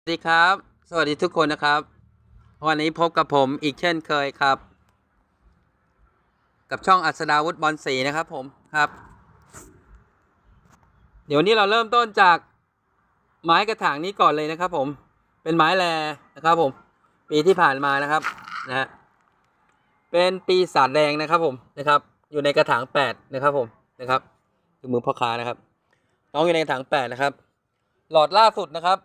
สวัสดีครับ สวัสดีทุกคนนะครับ วันนี้พบกับผมอีกเช่นเคยครับ กับช่องอัศดาวุฒิบอลสีนะครับผมครับ เดี๋ยวนี้เราเริ่มต้นจากไม้กระถางนี้ก่อนเลยนะครับผมเป็นไม้แลนะครับผม ปีที่ผ่านมานะครับนะฮะเป็นปีศาจแดงนะครับผมนะครับ อยู่ในกระถางแปดนะครับผมนะครับดูมือพ่อค้านะครับ น้องอยู่ในกระถางแปดนะครับ หลอดล่าสุดนะครับ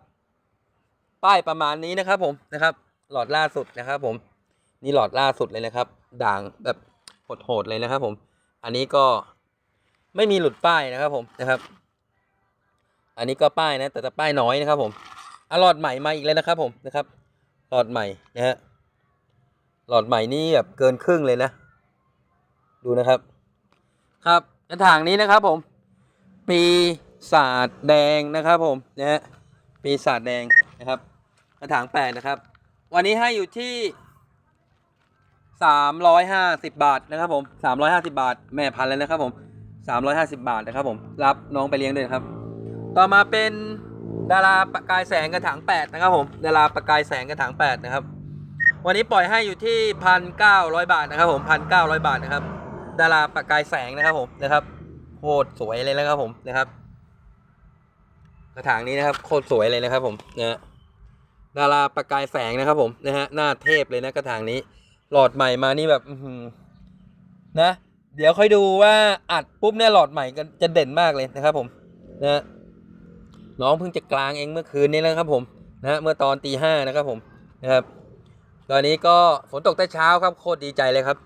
ป้ายประมาณนี้นะครับผมนะครับ หลอดล่าสุดนะครับผมนี่หลอดล่าสุดเลยนะครับ ด่างแบบโหดๆเลยนะครับ ผม อันนี้ก็ไม่มีหลุดป้ายนะครับผมนะครับ อันนี้ก็ป้ายนะ แต่แต่ป้ายน้อยนะครับ ผมอหลอดใหม่มาอีกแล้วนะครับผมนะครับ หลอดใหม่นะฮะหลอดใหม่นี่แบบเกินครึ่งเลยนะ ดูนะครับ ครับกระถางนี้นะครับผม ปีศาจแดงนะครับผมนะฮะปีศาจแดง นะครับ กระถางแปดนะครับ วันนี้ให้อยู่ที่สามร้อยห้าสิบบาทนะครับผมสามร้อยห้าสิบาท แม่พันธุ์แล้วนะครับผมสามร้อยห้าสิบาทนะครับผมรับน้องไปเลี้ยงด้วยครับ ต่อมาเป็นดาราประกายแสงกระถางแปดนะครับผมดาราประกายแสงกระถางแปดนะครับ วันนี้ปล่อยให้อยู่ที่พันเก้าร้อยบาทนะครับผมพันเก้าร้อยบาทนะครับ ดาราประกายแสงนะครับผมนะครับโคตรสวยเลยนะครับผมนะครับ กระถางนี้นะครับโคตรสวยเลยนะครับผมนะดาราประกายแสงนะครับผมนะฮะหน้าเทพเลยนะกระถางนี้ หลอดใหม่มานี่แบบนะ เดี๋ยวค่อยดูว่าอัดปุ๊บเนี่ยหลอดใหม่ก็จะเด่นมากเลยนะครับผมนะน้องเพิ่งจะกลางเองเมื่อคืนนี้นะครับผมนะเมื่อตอนตีห้านะครับผมนะครับ ตอนนี้ก็ฝนตกแต่เช้าครับโคตรดีใจเลยครับ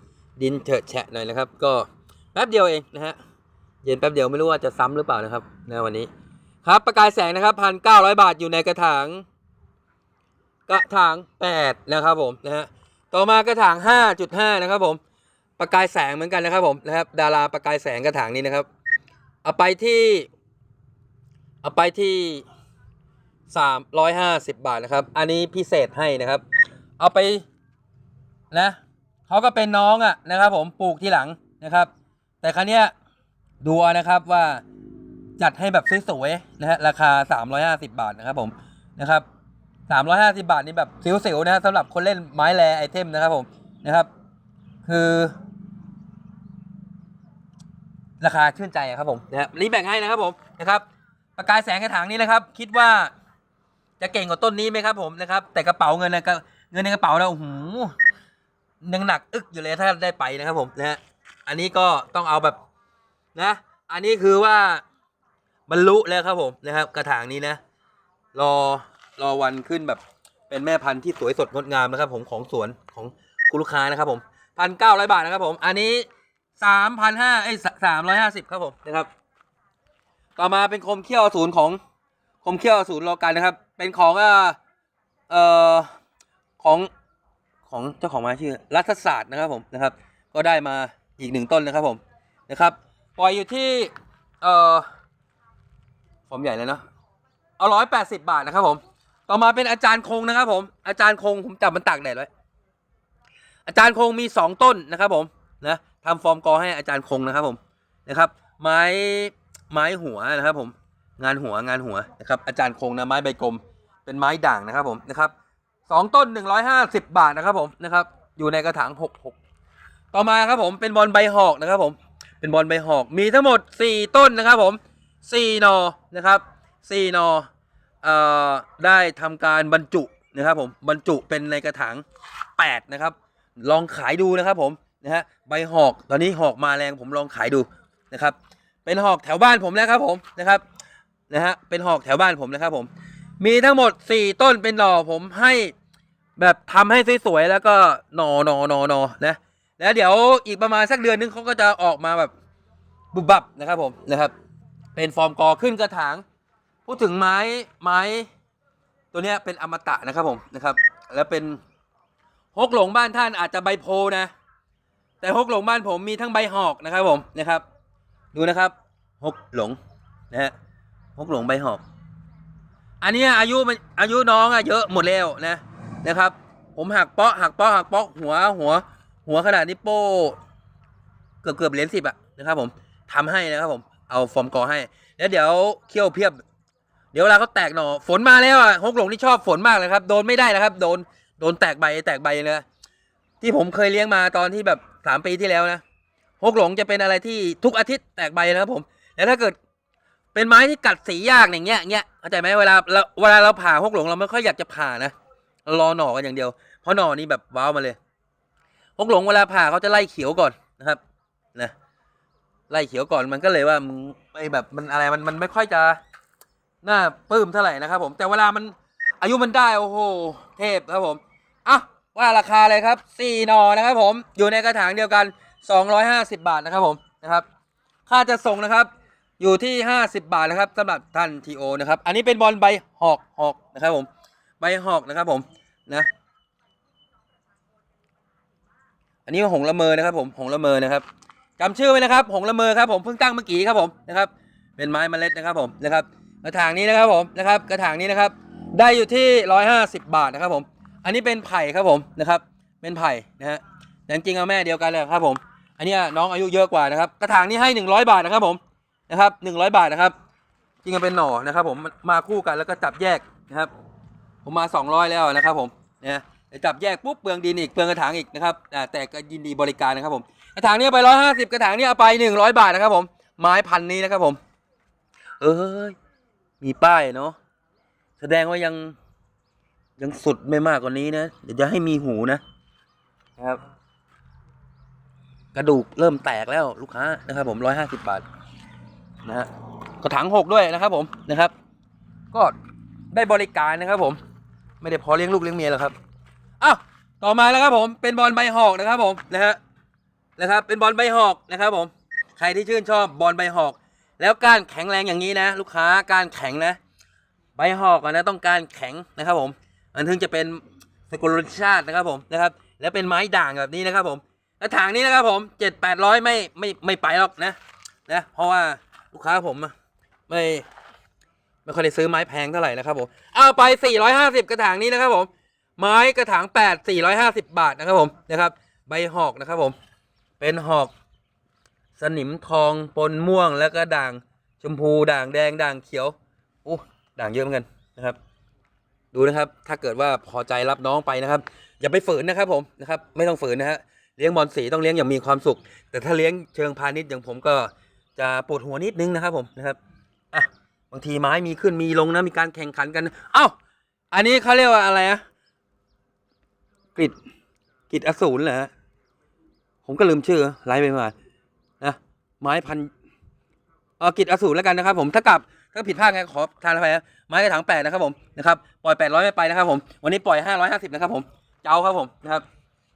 ดินเฉอะแฉะหน่อยนะครับ ก็แป๊บเดียวเองนะฮะเย็นแป๊บเดียวไม่รู้ว่าจะซ้ำหรือเปล่านะครับนะวันนี้ ครับประกายแสงนะครับพันเก้าร้อยบาทอยู่ในกระถางกระถางแปดนะครับผมนะฮะต่อมากระถางห้าจุดห้านะครับผมประกายแสงเหมือนกันนะครับผมนะครับดาราประกายแสงกระถางนี้นะครับเอาไปที่เอาไปที่สามร้อยห้าสิบบาทนะครับ อันนี้พิเศษให้นะครับ เอาไปนะเขาก็เป็นน้องอะนะครับ ผมปลูกที่หลังนะครับ แต่ครั้เนี้ยดูนะครับว่า จัดให้แบบสวยๆนะฮะราคา 350 บาทนะครับผมนะครับ350 บาทนี่แบบสิวๆนะฮะสำหรับคนเล่นไม้แรไอเทมนะครับผมนะครับ คือ ราคาชื่นใจครับผมนะครับรีบแบ่งให้นะครับผมนะครับประกายแสงกระถางนี้นะครับ คิดว่าจะเก่งกว่าต้นนี้ไหมครับผมนะครับ แต่กระเป๋าเงินนะเงินในกระเป๋าเราโอ้โหยังหนักอึกอยู่เลยถ้าได้ไปนะครับผมนะฮะอันนี้ก็ต้องเอาแบบนะ อันนี้คือว่า บรรลุแล้วครับผมนะครับ กระถางนี้นะ รอรอวันขึ้นแบบเป็นแม่พันธุ์ที่สวยสดงดงามนะครับผมของสวนของคุณลูกค้านะครับผมพันเก้าร้อยบาทนะครับผมอันนี้สามพันห้าไอ้สามร้อยห้าสิบครับผมนะครับ ต่อมาเป็นคมเขี้ยวอสูรของคมเขี้ยวอสูรโลกันนะครับ เป็นของเอ่อของของเจ้าของไม้ชื่อรัฐศาสตร์นะครับผมนะครับ ก็ได้มาอีกหนึ่งต้นนะครับผมนะครับ ปล่อยอยู่ที่เอ่อ ฟอร์มใหญ่เลยเนาะเอาร้อยแปดสิบาทนะครับผม ต่อมาเป็นอาจารย์คงนะครับ ผม อาจารย์คงผมจับมันตากแดดไว้ อาจารย์คงมีสองต้นนะครับผมนะทำฟอร์มกอให้อาจารย์คงนะครับผมนะครับ ไม้ไม้หัวนะครับผม งานหัวงานหัวนะครับ อาจารย์คงนะไม้ใบกลม เป็นไม้ด่างนะครับผมนะครับสองต้นหนึ่งร้อยห้าสิบบาทนะครับผมนะครับ อยู่ในกระถางหกหกต่อมาครับผมเป็นบอลใบหอกนะครับผม เป็นบอลใบหอกมีทั้งหมดสี่ต้นนะครับผม สี่นอนะครับสี่นอเอ่อได้ทำการบรรจุนะครับผมบรรจุเป็นในกระถางแปดนะครับ ลองขายดูนะครับผมนะฮะใบหอกตอนนี้หอกมาแรงผมลองขายดูนะครับ เป็นหอกแถวบ้านผมแล้วครับผมนะครับนะฮะเป็นหอกแถวบ้านผมนะครับผม มีทั้งหมดสี่ต้นเป็นหน่อผมให้แบบทำให้สวยๆแล้วก็หนอหนอหนอหนอนะแล้วเดี๋ยวอีกประมาณสักเดือนนึงเขาก็จะออกมาแบบบุบบับนะครับผมนะครับ เป็นฟอร์มกอขึ้นกระถาง พูดถึงไม้ไม้ ตัวเนี้ยเป็นอมตะนะครับผมนะครับ แล้วเป็นฮกหลงบ้านท่านอาจจะใบโพนะ แต่ฮกหลงบ้านผมมีทั้งใบหอกนะครับผมนะครับ ดูนะครับฮกหลงนะฮะฮกหลงใบหอก อันนี้อายุมันอายุน้องอะเยอะหมดแล้วนะนะครับ ผมหักเปาะหักเปาะหักเปาะหัวหัว หัวขนาดนี้โป้เกือบเกือบเหรียญสิบอะนะครับผมทำให้นะครับผม เอาฟอร์มกอให้ แล้วเดี๋ยวเคี่ยวเพียบ เดี๋ยวเวลาเขาแตกหน่อฝนมาแล้วอะฮกหลงนี่ชอบฝนมากเลยครับ โดนไม่ได้นะครับ โดนโดนแตกใบแตกใบเลยที่ผมเคยเลี้ยงมาตอนที่แบบสามปีที่แล้วนะฮกหลงจะเป็นอะไรที่ทุกอาทิตย์แตกใบนะครับผมแล้วถ้าเกิดเป็นไม้ที่กัดสียากอย่างเงี้ยเงี้ยเข้าใจไหมเวลาเราเวลาเราผ่าฮกหลงเราไม่ค่อยอยากจะผ่านะรารอหน่อกันอย่างเดียว เพราะหน่อนี่แบบว้าวมาเลยฮกหลงเวลาผ่าเขาจะไล่เขียวก่อนนะครับนะ ไล่เขียวก่อนมันก็เลยว่ามึงไอแบบมันอะไรมันมันไม่ค่อยจะน่าปลื้มเท่าไหร่นะครับผมแต่เวลามันอายุมันได้โอ้โหเทพครับผมอะว่าราคาเลยครับสี่หน่อนะครับผมอยู่ในกระถางเดียวกัน 250 บาทนะครับผมนะครับ ค่าจะส่งนะครับอยู่ที่ 50 บาทนะครับสำหรับท่านทีโอนะครับ อันนี้เป็นบอลใบหอกหอกนะครับผมใบหอกนะครับผมนะอันนี้หงละเมอนะครับผมหงละเมอนะครับ จำชื่อไว้นะครับ หงละเมอครับผมเพิ่งตั้งเมื่อกี้ครับผมนะครับ เป็นไม้เมล็ดนะครับผมนะครับ กระถางนี้นะครับผมนะครับ กระถางนี้นะครับ ได้อยู่ที่ 150 บาทนะครับผม อันนี้เป็นไผ่ครับผมนะครับ เป็นไผ่นะฮะแต่จริงๆเอาแม่เดียวกันเลยครับผม อันนี้น้องอายุเยอะกว่านะครับ กระถางนี้ให้ 100 บาทนะครับผมนะครับหนึ่งร้อยบาทนะครับ จริงๆเป็นหน่อนะครับ ผมมาคู่กันแล้วก็จับแยกนะครับ ผมมาสองร้อยแล้วนะครับผมเนี่ยจับแยกปุ๊บเปลืองดินอีกเปลืองกระถางอีกนะครับแต่ก็ยินดีบริการนะครับผม กระถางนี้ไปร้อยห้าสิบกระถางนี้เอาไปหนึ่งร้อยบาทนะครับ ผม ไม้พันนี้นะครับผม เอ้ยมีป้ายเนาะแสดงว่ายังยังสุดไม่มากกว่านี้นะเดี๋ยวจะให้มีหูนะนะครับ กระดูกเริ่มแตกแล้วลูกค้านะครับ ผมร้อยห้าสิบบาทนะฮะกระถางหกด้วยนะครับผมนะครับ ก็ได้บริการนะครับ ผม ไม่ได้พอเลี้ยงลูกเลี้ยงเมียหรอกครับอ้าวต่อมาแล้วครับผมเป็นบอลใบหอกนะครับ ผมนะฮะ นะครับ เป็นบอลใบหอกนะครับผม ใครที่ชื่นชอบบอลใบหอก แล้วการแข็งแรงอย่างนี้นะ ลูกค้าการแข็งนะ ใบหอกนะต้องการแข็งนะครับผม มันถึงจะเป็นสกุลชาตินะครับผมนะครับ แล้วเป็นไม้ด่างแบบนี้นะครับผมกระถางนี้นะครับผมเจ็ดแปดร้อยไม่ไม่ไม่ไปหรอกนะนะเพราะว่าลูกค้าผมไม่ไม่ค่อยได้ซื้อไม้แพงเท่าไหร่นะครับผมเอาไป 450 กระถางนี้นะครับผม ไม้กระถาง 8 450 บาทนะครับผมนะครับ ใบหอกนะครับผม เป็นหอก สนิมทองปนม่วงแล้วก็ด่างชมพูด่างแดงด่างเขียวอู้ด่างเยอะเหมือนกันนะครับ ดูนะครับ ถ้าเกิดว่าพอใจรับน้องไปนะครับ อย่าไปฝืนนะครับผมนะครับ ไม่ต้องฝืนนะฮะเลี้ยงบอลสีต้องเลี้ยงอย่างมีความสุข แต่ถ้าเลี้ยงเชิงพาณิชย์อย่างผมก็จะปวดหัวนิดนึงนะครับผมนะครับอะบางทีไม้มีขึ้นมีลงนะมีการแข่งขันกัน เอ้า อันนี้เขาเรียกว่าอะไรอะกริดกริดอสูรเหรอ ผมก็ลืมชื่อไล่ไปมานะไม้พันเออกริดอสูรแล้วกันนะครับ ผมถ้ากลับถ้าผิดพลาดไงขอทานอภัยนะไม้กระถางแปดนะครับผมนะครับปล่อยแปดร้อยไม่ไปนะครับผมวันนี้ปล่อยห้าร้อยห้าสิบนะครับผมเจ้าครับผมนะครับ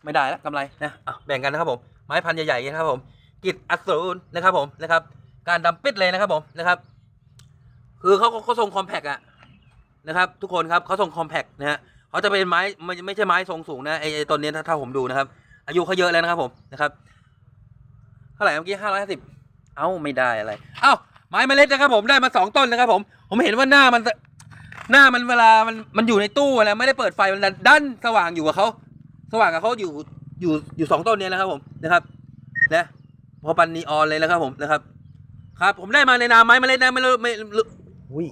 ไม่ได้แล้วกำไรนะอะแบ่งกันนะครับผมไม้พันใหญ่ๆนะครับผมกิจอสูรนะครับผมนะครับ การดำปิดเลยนะครับผมนะครับ คือเขาเขาทรงคอมแพกอะนะครับ ทุกคนครับเขาทรงคอมแพกนะฮะเขาจะเป็นไม้ไม่ไม่ใช่ไม้ทรงสูงนะไอไอต้นนี้ถ้าถ้าผมดูนะครับ อายุเขาเยอะแล้วนะครับผมนะครับเท่าไหร่เมื่อกี้ห้าร้อยห้าสิบเอ้าไม่ได้อะไรเอ้าไม้เมล็ดนะครับผมได้มาสองต้นนะครับผม ผมเห็นว่าหน้ามันหน้ามันเวลามันมันอยู่ในตู้อะไรไม่ได้เปิดไฟมันดันสว่างอยู่กับเขาสว่างกับเขาอยู่อยู่อยู่สองต้นนี้นะครับผมนะครับนะพอปันนีออนเลยนะครับผมนะครับ ครับ ผมได้มาในนามไม้เมล็ดนะไม่รู้ไม่รู้อุ้ย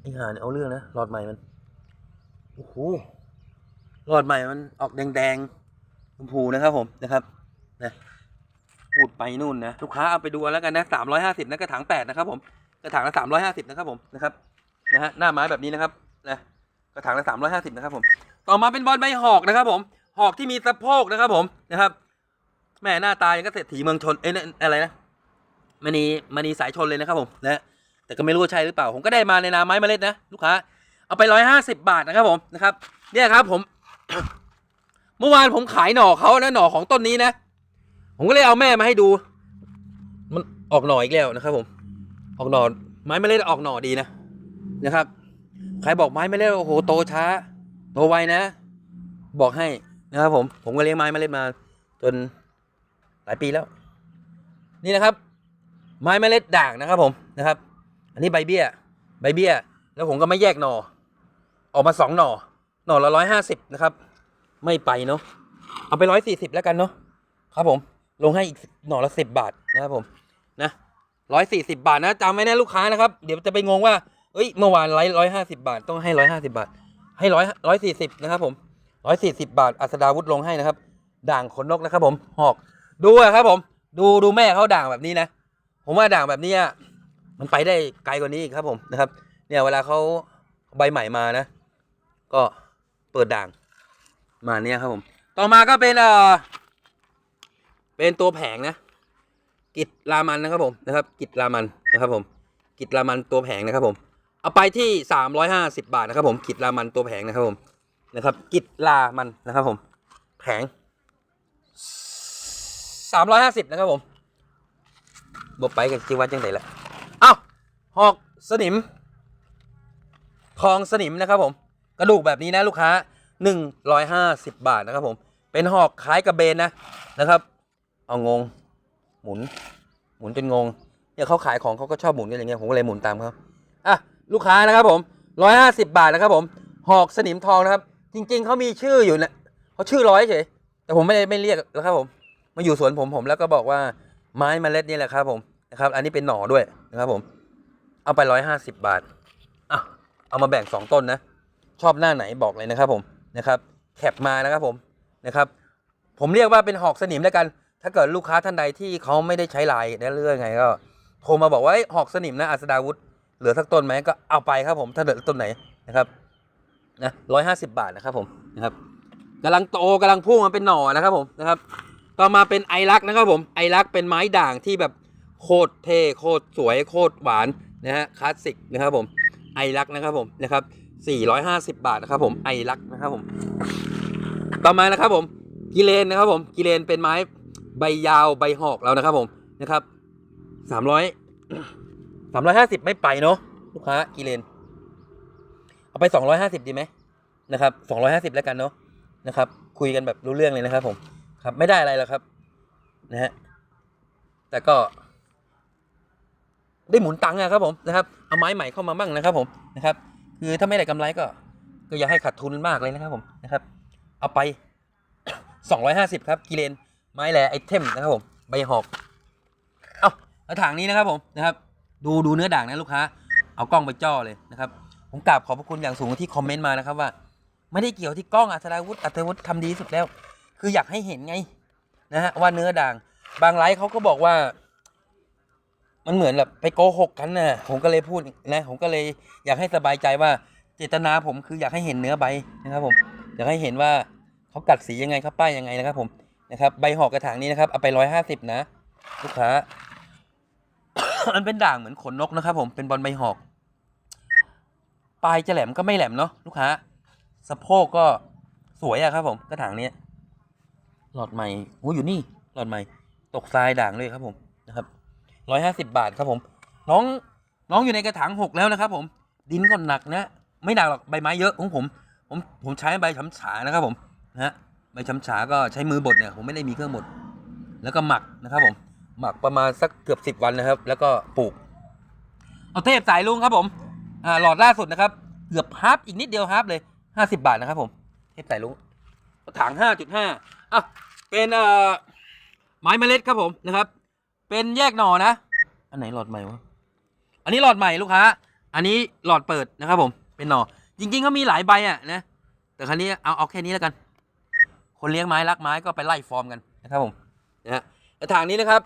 ไอ้ห่าเนี่ยเอาเรื่องนะหลอดใหม่มันโอ้โหหลอดใหม่มันออกแดงๆ ชมพูนะครับผมนะครับนะพูดไปนู่นนะลูกค้าเอาไปดูแล้วกันนะสามร้อยห้าสิบนะกระถางแปดนะครับผมกระถางละสามร้อยห้าสิบนะครับผมนะครับนะฮะหน้าไม้แบบนี้นะครับนะกระถางละสามร้อยห้าสิบนะครับผมต่อมาเป็นบอลใบหอกนะครับ ผมหอกที่มีสะโพกนะครับผมนะครับแม่หน้าตายังก็เศรษฐีเมืองชนเอ้ยนั่นอะไรนะมณีมณีสายชนเลยนะครับผมนะแต่ก็ไม่รู้ว่าใช่หรือเปล่า ผมก็ได้มาในนามไม้เมล็ดนะลูกค้าเอาไปร้อยห้าสิบบาทนะครับผมนะครับเนี่ยครับผม เมื่อวานผมขายหน่อเขานะหน่อของต้นนี้นะ ผมก็เลยเอาแม่มาให้ดู มันออกหน่ออีกแล้วนะครับ ผม ออกหน่อไม้เมล็ดออกหน่อดีนะนะครับใครบอกไม้เมล็ดโอ้โหโตช้าโตไวนะ บอกให้นะครับผม ผมก็เลี้ยงไม้เมล็ดมา จนหลายปีแล้ว นี่นะครับ ไม้เมล็ดด่างนะครับ ผมนะครับ อันนี้ใบเบี้ย ใบเบี้ย แล้วผมก็ไม่แยกหน่อ ออกมาสองหน่อ หน่อละร้อยห้าสิบนะครับ ไม่ไปเนาะเอาไปร้อยสี่สิบแล้วกันเนาะครับผมลงให้อีกหน่อละสิบบาทนะครับผมนะร้อยสี่สิบาทนะจำไว้นะลูกค้านะครับ เดี๋ยวจะไปงงว่าเอ้ยเมื่อวานไลฟ์ร้อยห้าสิบาทต้องให้ร้อยห้าสิบาท ให้ร้อยร้อยสี่สิบนะครับผมร้อยสี่สิบาทอัศดาวุฒิลงให้นะครับ ด่างขนนกนะครับผมหอก ดูอะครับผม ดูดูแม่เขาด่างแบบนี้นะ ผมว่าด่างแบบนี้ยมันไปได้ไกลกว่านี้อีกครับผมนะครับ เนี่ยเวลาเขาใบใหม่มานะ ก็เปิดด่าง มาเนี่ยครับผม ต่อมาก็เป็นเอ่อเป็นตัวแผงนะ กิจรามันนะครับผมนะครับ กิจรามันนะครับผม กิจรามันตัวแผงนะครับผม เอาไปที่สามร้อยห้าสิบาทนะครับผม กิจรามันตัวแผงนะครับผมนะครับ กิจรามันนะครับผม แผงสามร้อยห้าสิบนะครับผมบวกไปกับจีวัดจังไหนละเอ้าหอกสนิมทองสนิมนะครับผม กระดูกแบบนี้นะลูกค้า หนึ่งร้อยห้าสิบบาทนะครับผม เป็นหอกคล้ายกระเบนนะนะครับ เอางง หมุน หมุนจนงง เนี่ยเขาขายของเขาก็ชอบหมุนกันอย่างเงี้ยผมก็เลยหมุนตามเขาอะลูกค้านะครับผมร้อยห้าสิบาทนะครับผม หอกสนิมทองนะครับ จริง ๆเขามีชื่ออยู่นะเขาชื่อร้อยเฉยแต่ผมไม่ได้ไม่เรียกแล้วครับผม มาอยู่สวนผมผมแล้วก็บอกว่าไม้เมล็ดนี่แหละครับผมนะครับ อันนี้เป็นหน่อด้วยนะครับผม เอาไปร้อยห้าสิบบาทอะเอามาแบ่งสองต้นนะ ชอบหน้าไหนบอกเลยนะครับผม นะครับแคปมานะครับผมนะครับผมเรียกว่าเป็นหอกสนิมแล้วกัน ถ้าเกิดลูกค้าท่านใดที่เขาไม่ได้ใช้ลายได้เรื่องไงก็โทรมาบอกว่าหอกสนิมนะอัสดาวุธเหลือสักต้นไหมก็เอาไปครับผมถ้าเหลือต้นไหนนะครับนะร้อยห้าสิบบาทนะครับผมนะครับกำลังโตกำลังพุ่งมันเป็นหน่อนะครับผมนะครับ ต่อมาเป็นไอรักนะครับผมไอรักเป็นไม้ด่างที่แบบโคตรเท่โคตรสวยโคตรหวานนะฮะคลาสสิกนะครับผมไอรักนะครับผมนะครับ 450 บาทนะครับผมไอรักนะครับผม ต่อมานะครับผมกิเลนนะครับผมกิเลนเป็นไม้ใบยาวใบหอกแล้วนะครับผมนะครับสามร้อยสามร้อยห้าสิบไม่ไปเนาะลูกค้ากิเลน เอาไปสองร้อยห้าสิบดีไหมนะครับสองร้อยห้าสิบแล้วกันเนาะนะครับ คุยกันแบบรู้เรื่องเลยนะครับผมครับไม่ได้อะไรหรอกครับนะฮะแต่ก็ ได้หมุนตังค์อะครับผมนะครับ เอาไม้ใหม่เข้ามาบ้างนะครับผมนะครับ คือถ้าไม่ได้กำไรก็ ก็อย่าให้ขาดทุนมากเลยนะครับผมนะครับ เอาไป 250 ครับกิเลนไม้แหลไอเทมนะครับผมใบหอกเอาแล้วถังนี้นะครับผมนะครับ ดูดูเนื้อด่างนะลูกค้า เอากล้องไปจ่อเลยนะครับ ผมกราบขอบพระคุณอย่างสูงที่คอมเมนต์มานะครับว่า ไม่ได้เกี่ยวที่กล้องอัศดาวุฒิอัศดาวุฒิทำดีสุดแล้ว คืออยากให้เห็นไงนะฮะว่าเนื้อด่าง บางไลฟ์เขาก็บอกว่า มันเหมือนแบบไปโกหกกันนะผมก็เลยพูดนะ ผมก็เลยอยากให้สบายใจว่าเจตนาผมคืออยากให้เห็นเนื้อใบนะครับผมอยากให้เห็นว่าเขากัดสียังไงเขาป้ายยังไงนะครับ ผมนะครับใบหอกกระถางนี้นะครับเอาไปร้อยห้าสิบนะลูกค้ามันเป็นด่างเหมือนขนนกนะครับ ผมเป็นบอลใบหอก ปลายจะแหลมก็ไม่แหลมเนาะลูกค้าสะโพกก็สวยอะครับ ผมกระถางนี้หลอดใหม่โอ้อยู่นี่หลอดใหม่ ตกทรายด่างเลยครับผมนะครับ ร้อยห้าสิบบาทครับผม น้องน้องอยู่ในกระถางหกแล้วนะครับผม ดินก็หนักนะ ไม่หนักหรอกใบไม้เยอะของผม ผมผมใช้ใบฉำฉานะครับผมนะฮะใบฉำฉาก็ใช้มือบดเนี่ยผมไม่ได้มีเครื่องบดแล้วก็หมักนะครับผม หมักประมาณสักเกือบสิบวันนะครับ แล้วก็ปลูก เอาเทพสายลุงครับผมอ่าหลอดล่าสุดนะครับ เกือบฮาร์ปอีกนิดเดียวฮาร์ปเลยห้าสิบบาทนะครับผมเทพสายลุงถังห้าจุดห้าอะเป็นเอ่อไม้เมล็ดครับผมนะครับ เป็นแยกหน่อนะ อันไหนหลอดใหม่วะ อันนี้หลอดใหม่ลูกค้า อันนี้หลอดเปิดนะครับผม เป็นหน่อ จริงๆเขามีหลายใบอะนะ แต่ครั้นี้เอาเอาแค่นี้แล้วกัน คนเลี้ยงไม้รักไม้ก็ไปไล่ฟอร์มกันนะครับผม นะฮะ กระถางนี้นะครับ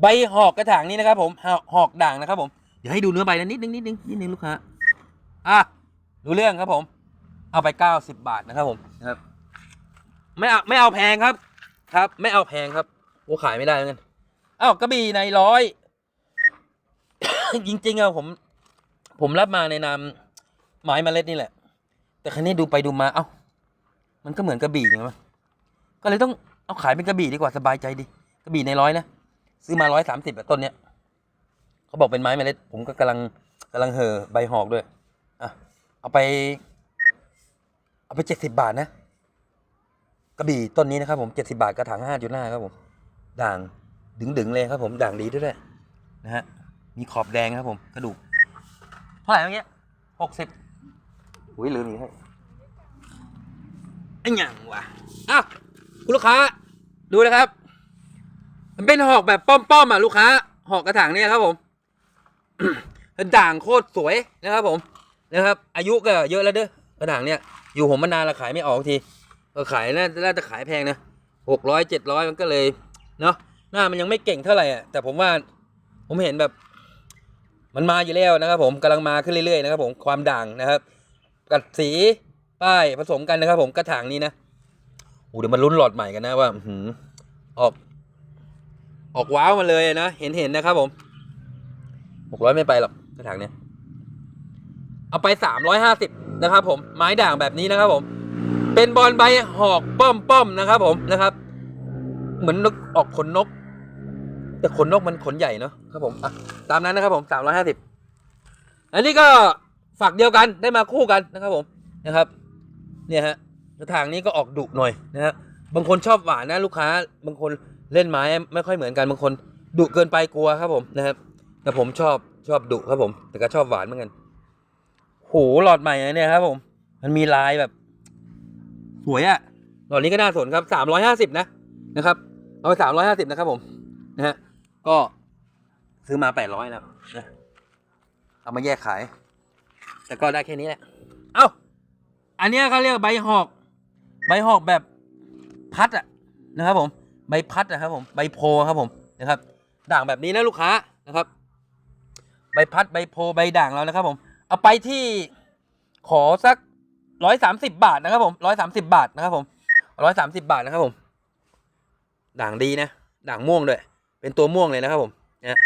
ใบหอกกระถางนี้นะครับ ผม หอกหอกด่างนะครับ ผม เดี๋ยวให้ดูเนื้อใบนะนิดนึงนิดนึงนิดนึงลูกค้า อะดูเรื่องครับผม เอาไปเก้าสิบบาทนะครับผมนะครับ ไม่เอาไม่เอาแพงครับ ครับ ไม่เอาแพงครับโอ้ขายไม่ได้เหมือนกัน อ้าวกระบี่ในร้อย จริง ๆอะผม ผมรับมาในนามไม้เมล็ดนี่แหละ แต่ครั้นี้ดูไปดูมาเอ้ามันก็เหมือนกระบี่อย่างเงี้ยก็เลยต้องเอาขายเป็นกระบี่ดีกว่าสบายใจดีกระบี่ในร้อยนะซื้อมาร้อยสามสิบต้นเนี้ยเขาบอกเป็นไม้เมล็ด ผมก็กำลังกำลังเห่อใบหอกด้วยอะเอาไป เอาไปเจ็ดสิบาทนะกระบี่ต้นนี้นะครับผมเจ็ดสิบาทกระถางห้าจุดห้าครับผมด่าง ดึงๆเลยครับผมด่างดีด้วย นะฮะ มีขอบแดงครับผม กระดูก เท่าไหร่เมื่อกี้หกสิบอุ้ยลืมอีกให้ไอ้หยังวะอ้าวคุณลูกค้า ดูนะครับ มันเป็นหอกแบบป้อมๆอะลูกค้า หอกกระถางเนี่ยครับผมด่างโคตรสวยนะครับผมนะครับ อายุก็เยอะแล้วเด้อกระถางเนี่ย อยู่ผมมานานละขายไม่ออกทีก็ขายน่าน่าจะขายแพงนะหกร้อยเจ็ดร้อยมันก็เลยเนาะ หน้ามันยังไม่เก่งเท่าไหร่อะแต่ผมว่าผมเห็นแบบ มันมาอยู่แล้วนะครับ ผมกำลังมาขึ้นเรื่อยๆนะครับ ผมความด่างนะครับ กัดสีป้ายผสมกันนะครับ ผมกระถางนี้นะโอ้เดี๋ยวมันลุ้นหลอดใหม่กันนะว่าหือออก ออกว้าวมาเลยนะเห็นเห็นนะครับผมหกร้อยไม่ไปหรอกกระถางเนี้ยเอาไปสามร้อยห้าสิบนะครับ ผมไม้ด่างแบบนี้นะครับ ผม เป็นบอลใบหอกป้อมป้อมๆนะครับ ผมนะครับ เหมือนนกออกขนนก แต่ขนนกมันขนใหญ่เนาะครับผมอะตามนั้นนะครับผมสามร้อยห้าสิบอันนี้ก็ฝักเดียวกันได้มาคู่กันนะครับผมนะครับ เนี่ยฮะกระถางนี้ก็ออกดุหน่อยนะฮะบางคนชอบหวานนะลูกค้า บางคนเล่นไม้ไม่ค่อยเหมือนกันบางคนดุเกินไปกลัวครับผมนะครับแต่ผมชอบชอบดุครับผม แต่ก็ชอบหวานเหมือนกันโหหลอดใหม่เนี่ยครับ ผม มันมีลายแบบ สวยอะหลอดนี้ก็น่าสนครับสามร้อยห้าสิบนะนะครับ เอาไปสามร้อยห้าสิบนะครับผมนะฮะ ก็ซื้อมาแปดร้อยแล้วนะเอามาแยกขาย แต่ก็ได้แค่นี้แหละ เอ้า อันเนี้ยเขาเรียกใบหอก ใบหอกแบบพัดอะนะครับผม ใบพัดนะครับผม ใบโพครับผมนะครับ ด่างแบบนี้นะลูกค้านะครับ ใบพัดใบโพใบด่างเรานะครับ ผม เอาไปที่ขอสักร้อยสามสิบาทนะครับ ผมร้อยสามสิบาทนะครับ ผมร้อยสามสิบาทนะครับผม ด่างดีนะ ด่างม่วงด้วย เป็นตัวม่วงเลยนะครับผมนะ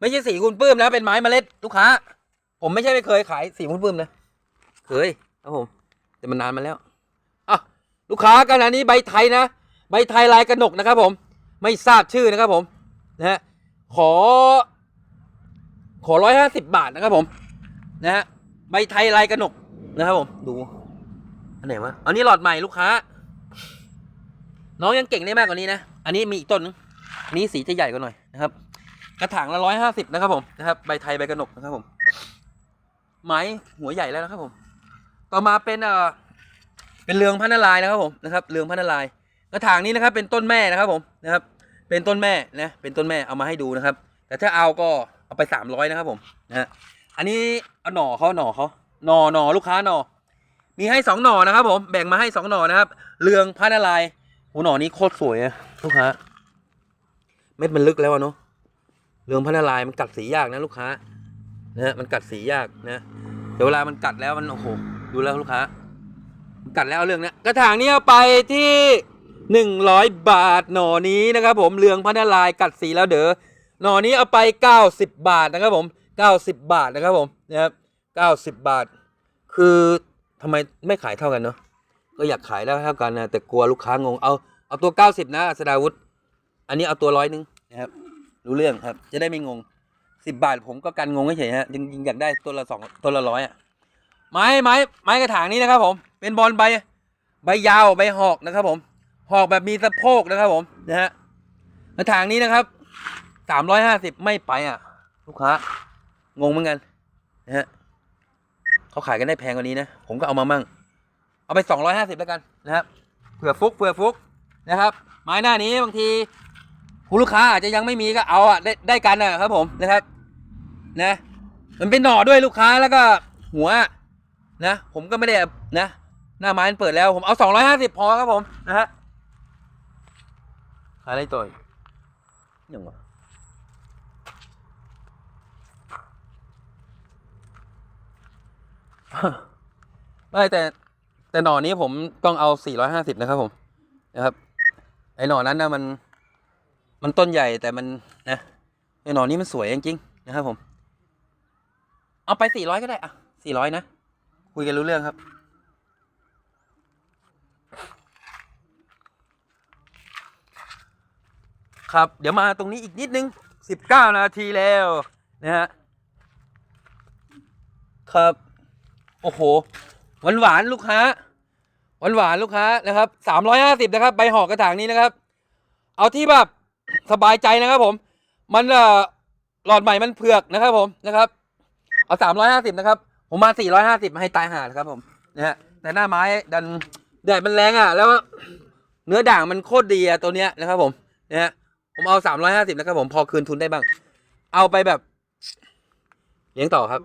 ไม่ใช่สีคุณปื้มนะเป็นไม้เมล็ดลูกค้า ผมไม่ใช่ไม่เคยขายสีคุณปื้มนะเคยครับผมแต่มันนานมาแล้วอะลูกค้ากันอันนี้ใบไทยนะ ใบไทยลายกระหนกนะครับผม ไม่ทราบชื่อนะครับผมนะฮะขอ ขอร้อยห้าสิบบาทนะครับผมนะฮะใบไทยลายกระหนกนะครับผม ดูอันไหนวะอันนี้หลอดใหม่ลูกค้า น้องยังเก่งได้มากกว่านี้นะ อันนี้มีอีกต้นนึง นี้สีจะใหญ่กว่าหน่อยนะครับ กระถางละร้อยห้าสิบนะครับผมนะครับใบไทยใบกระหนกนะครับผม ไม้หัวใหญ่แล้วนะครับผม ต่อมาเป็นเอ่อเป็นเรืองพันนารายนะครับผมนะครับเรืองพันนาราย กระถางนี้นะครับ เป็นต้นแม่นะครับผมนะครับ เป็นต้นแม่นะเป็นต้นแม่เอามาให้ดูนะครับ แต่ถ้าเอาก็เอาไปสามร้อยนะครับผมนะฮะอันนี้เอาหน่อเขาหน่อเขาหน่อหน่อลูกค้าหน่อมีให้สองหน่อนะครับผมแบ่งมาให้สองหน่อนะครับเรืองพันนารายหูหน่อนี้โคตรสวยอะลูกค้า เม็ดมันลึกแล้วอะเนาะเรืองพันนารายมันกัดสียากนะลูกค้านะมันกัดสียากนะเดี๋ยวเวลามันกัดแล้วมันโอ้โหดูแล้วลูกค้า มันกัดแล้วเรื่องเนี้ยกระถางนี้เอาไปที่หนึ่งร้อยบาทหน่อนี้นะครับ ผมเรืองพันนาลายกัดสีแล้วเด้อหน่อนี้เอาไปเก้าสิบบาทนะครับ ผมเก้าสิบบาทนะครับ ผมนะครับเก้าสิบบาท คือทำไมไม่ขายเท่ากันเนาะก็อยากขายได้เท่ากันนะแต่กลัวลูกค้างงเอาเอาตัวเก้าสิบนะอัศดาวุธ อันนี้เอาตัวร้อยหนึ่งนะครับ รู้เรื่องครับ จะได้ไม่งงสิบบาทผมก็กันงงเฉยฮะจริงๆอยากได้ตัวละสองตัวละร้อยอะไม้ไม้ไม้กระถางนี้นะครับ ผม เป็นบอลใบใบยาวใบหอกนะครับ ผมหอกแบบมีสะโพกนะครับ ผมนะฮะกระถางนี้นะครับสามร้อยห้าสิบไม่ไปอะ ลูกค้างงเหมือนกันนะฮะเขาขายกันได้แพงกว่านี้นะผมก็เอามามั่ง เอาไปสองร้อยห้าสิบแล้วกันนะครับเผื่อฟุกเผื่อฟุกนะครับ ไม้หน้านี้บางที ผู้ลูกค้าอาจจะยังไม่มีก็เอาอะได้ได้กันนะครับผมนะครับ นะ มันเป็นหน่อด้วยลูกค้าแล้วก็หัวนะ ผมก็ไม่ได้นะ หน้าไม้มันเปิดแล้วผมเอาสองร้อยห้าสิบพอครับผมนะฮะอะไรต่อยยังวะไม่แต่แต่หน่อนี้ผมต้องเอาสี่ร้อยห้าสิบนะครับผมนะครับ ไอหน่อนั้นนะมัน มันต้นใหญ่แต่มันนะไอหนอนนี้มันสวยจริงๆนะครับผม เอาไปสี่ร้อยก็ได้อะสี่ร้อยนะ คุยกันรู้เรื่องครับ ครับ เดี๋ยวมาตรงนี้อีกนิดนึงสิบเก้านาทีแล้วนะฮะครับ โอ้โห หวานหวานลูกค้า หวานหวานลูกค้านะครับสามร้อยห้าสิบนะครับ ใบห่อกระถางนี้นะครับ เอาที่แบบ สบายใจนะครับผม มันเอ่อหลอดใหม่มันเผือกนะครับผมนะครับเอาสามร้อยห้าสิบนะครับ ผมมาสี่ร้อยห้าสิบมาให้ตายห่าครับผมนะฮะแต่หน้าไม้ดันแดดมันแรงอะ แล้วเนื้อด่างมันโคตรดีอะตัวเนี้ยนะครับผมนะฮะผมเอาสามร้อยห้าสิบนะครับผมพอคืนทุนได้บ้าง เอาไปแบบ เลี้ยงต่อครับ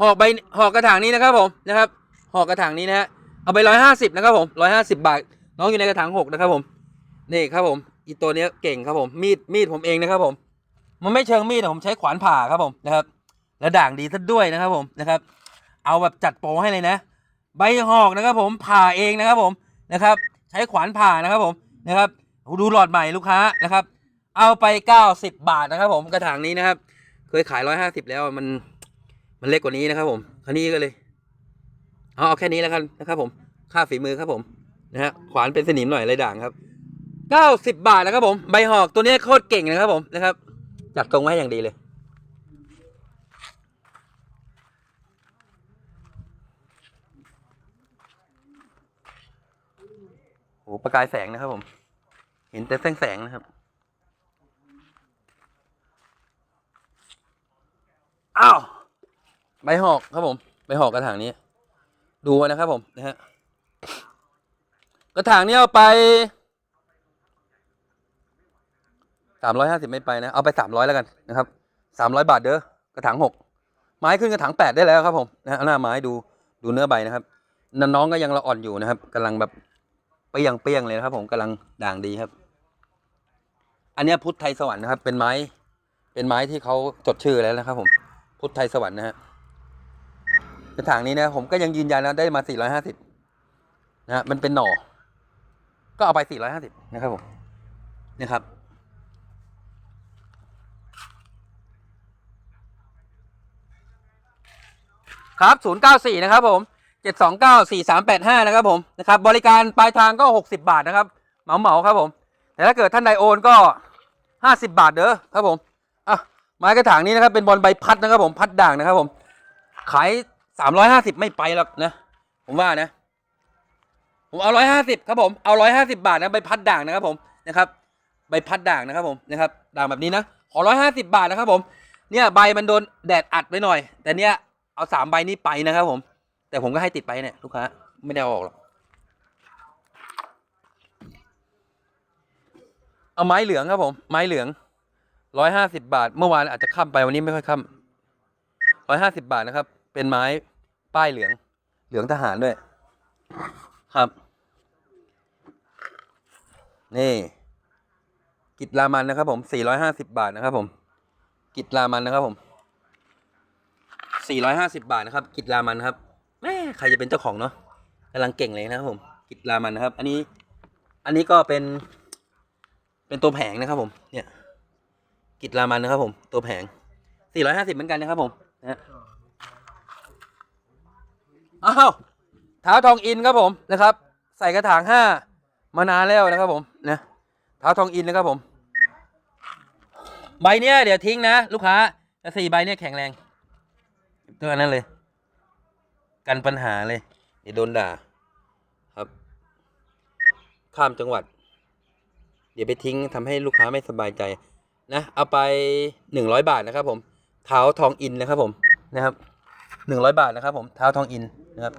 หอกใบหอกกระถางนี้นะครับผมนะครับหอกกระถางนี้นะฮะเอาไปร้อยห้าสิบนะครับผมร้อยห้าสิบบาท น้องอยู่ในกระถางหกนะครับผม นี่ครับผม อีตัวเนี้ยเก่งครับผมมีดมีดผมเองนะครับผม มันไม่เชิงมีดผมใช้ขวานผ่าครับผมนะครับและด่างดีซะด้วยนะครับผมนะครับ เอาแบบจัดโปรให้เลยนะ ใบหอกนะครับผมผ่าเองนะครับผมนะครับ ใช้ขวานผ่านะครับผมนะครับดูหลอดใหม่ลูกค้านะครับ เอาไป 90 บาทนะครับ ผมกระถางนี้นะครับ เคยขาย 150 แล้วมันมันเล็กกว่านี้นะครับ ผมคันนี้ก็เลยเอาเอาแค่นี้แล้วกันนะครับ ผมค่าฝีมือครับผมนะฮะขวานเป็นสนิมหน่อยเลยด่างครับ 90บาทนะครับผม ใบหอกตัวนี้โคตรเก่งนะครับผมนะครับจัดกรงไว้อย่างดีเลย โอ้ประกายแสงนะครับผม เห็นแต่แสงแสงนะครับ อ้าว ใบหอกครับผม ใบหอกกระถางนี้ ดูนะครับผมนะฮะ กระถางนี้เอาไป สามร้อยห้าสิบไม่ไปนะ เอาไปสามร้อยแล้วกันนะครับสามร้อยบาทเด้อกระถางหกไม้ขึ้นกระถางแปดได้แล้วครับผมนะเอาหน้าไม้ดูดูเนื้อใบนะครับน้องๆก็ยังละอ่อนอยู่นะครับกำลังแบบเปี้ยงเปี้ยงเลยนะครับ ผมกำลังด่างดีครับ อันนี้พุทธไทยสวรรค์นะครับ เป็นไม้ เป็นไม้ที่เขาจดชื่อแล้วนะครับ ผมพุทธไทยสวรรค์นะฮะกระถางนี้นะผมก็ยังยืนยันนะได้มา 450 นะฮะมันเป็นหน่อ ก็เอาไป 450 นะครับผมนี่ครับ ครับ 094 นะครับผม 729 4385 นะครับผมนะครับบริการปลายทางก็ 60 บาทนะครับเหมาเหมาครับผม แต่ถ้าเกิดท่านใดโอนก็ 50 บาทเด้อครับผมอะไม้กระถางนี้นะครับเป็นบอลใบพัดนะครับผมพัดด่างนะครับผมขาย 350 ไม่ไปหรอกนะ ผมว่านะ ผมเอา 150 ครับผมเอา 150 บาทนะใบพัดด่างนะครับผมนะครับใบพัดด่างนะครับผมนะครับด่างแบบนี้นะขอ 150 บาทนะครับผมเนี่ยใบมันโดนแดดอัดไว้หน่อย แต่เนี่ย เอาสามใบนี้ไปนะครับผม แต่ผมก็ให้ติดไปเนี่ยลูกค้าไม่ได้อออกหรอกเอาไม้เหลืองครับผม ไม้เหลืองร้อยห้าสิบาท เมื่อวานอาจจะค่ำไปวันนี้ไม่ค่อยค่ำร้อยห้าสิบาทนะครับ เป็นไม้ป้ายเหลือง เหลืองทหารด้วย ครับ นี่ กิจรามันนะครับผมสี่ร้อยห้าสิบาทนะครับผม กิจรามันนะครับผม สี่ร้อยห้าสิบาทนะครับกิจรามันครับแม่ใครจะเป็นเจ้าของเนาะกำลังเก่งเลยนะครับผมกิจรามันนะครับ อันนี้ อันนี้ก็เป็น เป็นตัวแผงนะครับผม เนี่ยกิจรามันนะครับผม ตัวแผง 450เหมือนกันนะครับผมนะอ้าวเท้าทองอินครับผมนะครับ ใส่กระถางห้ามานานแล้วนะครับผมนะเท้าทองอินนะครับผม ใบเนี้ยเดี๋ยวทิ้งนะ ลูกค้าแต่สี่ใบเนี้ยแข็งแรง ตัวนั้นเลย กันปัญหาเลยเดี๋ยวโดนด่า ครับ ข้ามจังหวัด เดี๋ยวไปทิ้งทำให้ลูกค้าไม่สบายใจ นะ เอาไปหนึ่งร้อยบาทนะครับผมเท้าทองอินนะครับผมนะครับหนึ่งร้อยบาทนะครับผมเท้าทองอินนะครับ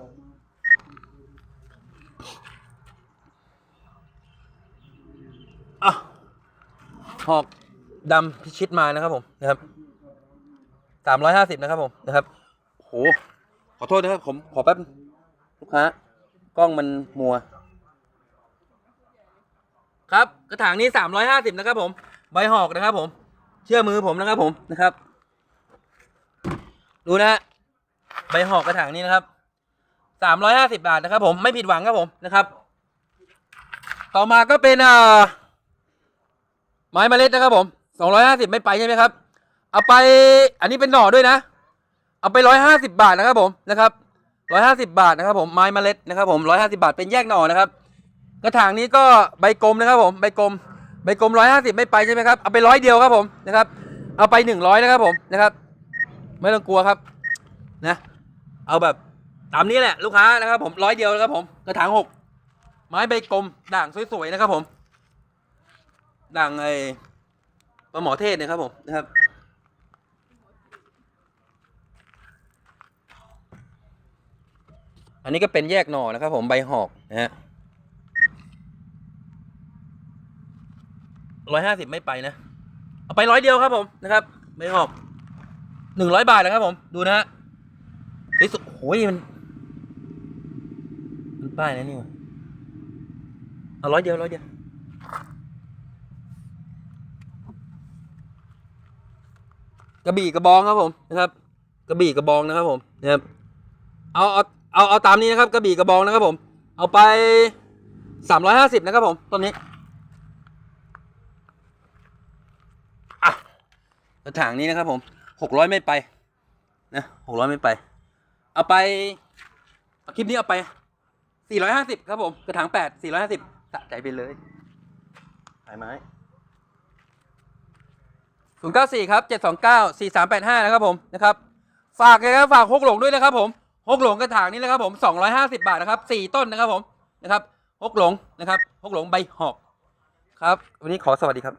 อะหอกดำพิชิตมานะครับผมนะครับสามร้อยห้าสิบนะครับผมนะครับ โห ขอโทษนะครับ ผมขอแป๊บ ลูกค้า กล้องมันมัว ครับกระถางนี้สามร้อยห้าสิบนะครับผม ใบหอกนะครับผม เชื่อมือผมนะครับผมนะครับ ดูนะใบหอกกระถางนี้นะครับสามร้อยห้าสิบาทนะครับ ผมไม่ผิดหวังครับผมนะครับ ต่อมาก็เป็นอ่าไม้เมล็ดนะครับผมสองร้อยห้าสิบไม่ไปใช่ไหมครับ เอาไปอันนี้เป็นหน่อด้วยนะ เอาไปร้อยห้าสิบาทนะครับผมนะครับร้อยห้าสิบาทนะครับผมไม้เมล็ดนะครับผมร้อยห้าสิบาทเป็นแยกหน่อนะครับ กระถางนี้ก็ใบกลมนะครับผมใบกลมใบกลมร้อยห้าสิบไม่ไปใช่ไหมครับเอาไปร้อยเดียวครับผมนะครับเอาไปหนึ่งร้อยนะครับผมนะครับ ไม่ต้องกลัวครับนะเอาแบบตามนี้แหละลูกค้านะครับผมร้อยเดียวนะครับผมกระถางหกไม้ใบกลมด่างสวยๆนะครับผมด่างไอ้ปลาหมอเทศนะครับผมนะครับ อันนี้ก็เป็นแยกหน่อนะครับผมใบหอกนะฮะร้อยห้าสิบไม่ไปนะ เอาไปร้อยเดียวครับผมนะครับไม่หอกหนึ่งร้อยบาทนะครับผมดูนะฮะสวยสุดโอ้ยมันมันป้ายนะนี่เอาร้อยเดียวร้อยเดียวกระบี่กระบองครับผมนะครับ กระบี่กระบองนะครับผมนะครับเอาเอา เอาเอาตามนี้นะครับกระบี่กระบองนะครับผม เอาไปสามร้อยห้าสิบนะครับผมต้นนี้อะกระถางนี้นะครับผมหกร้อยไม่ไปนะหกร้อยไม่ไป เอาไปเอาคลิปนี้เอาไปสี่ร้อยห้าสิบครับผมกระถางแปดสี่ร้อยห้าสิบสะใจไปเลยขายไม้ศูนย์เก้าสี่ครับเจ็ดสองเก้าสี่สามแปดห้านะครับผมนะครับ ฝากเลยครับฝากฮกหลงด้วยนะครับผม ฮกหลงกระถางนี้นะครับผมสองร้อยห้าสิบาทนะครับสี่ต้นนะครับผมนะครับฮกหลงนะครับฮกหลงใบหอกครับ วันนี้ขอสวัสดีครับ